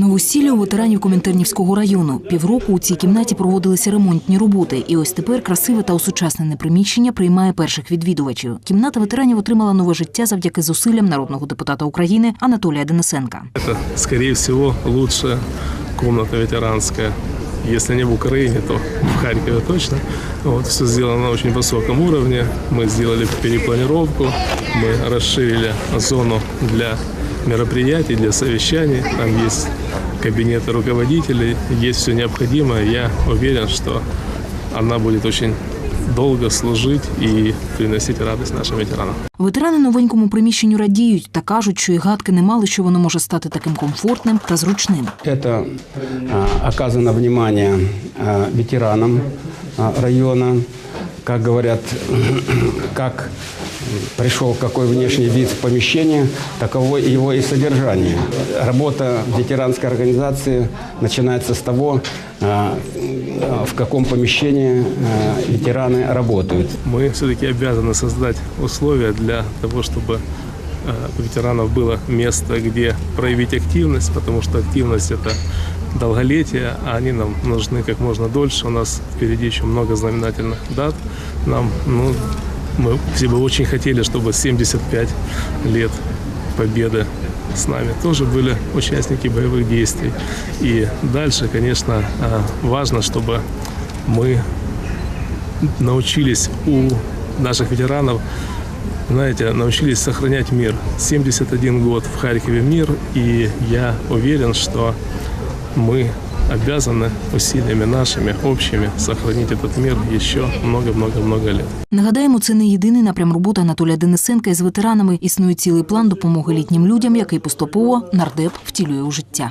Новосілля у ветеранів Комінтернівського району. Півроку у цій кімнаті проводилися ремонтні роботи, і ось тепер красиве та осучаснене приміщення приймає перших відвідувачів. Кімната ветеранів отримала нове життя завдяки зусиллям народного депутата України Анатолія Денисенка. Это, скорее всего, лучшая комната ветеранская. Если не в Украине, то в Харькове точно. Вот, все сделано на очень высоком уровне. Мы сделали перепланировку, мы расширили зону для мероприятий, для совещаний. Там есть кабинеты руководителей, есть все необходимое. Я уверен, что она будет очень долго служить и приносить радость нашим ветеранам. Ветерани новенькому приміщенню радіють та кажуть, що і гадки не мали, що воно може стати таким комфортним та зручним. Это а, оказано внимание ветеранам а, района, как говорят, как пришел какой внешний вид помещения, таково его и содержание. Работа ветеранской организации начинается с того, а, а, в каком помещении а, ветераны работают. мы все-таки обязаны создать условия для того, чтобы у ветеранов было место, где проявить активность, потому что активность это долголетие, а они нам нужны как можно дольше. У нас впереди еще много знаменательных дат. Нам, ну, мы все бы очень хотели, чтобы 75 лет победы с нами тоже были участники боевых действий. И дальше, конечно, э, важно, чтобы мы научились у наших ветеранов, знаете, научились сохранять мир. 71 год в Харькове мир, и я уверен, что мы обязаны усилиями нашими, общими, сохранить этот мир еще много-много-много лет. Нагадаємо, це не єдиний напрям роботи Анатолія Денисенка із ветеранами. Існує цілий план допомоги літнім людям, який поступово нардеп втілює у життя.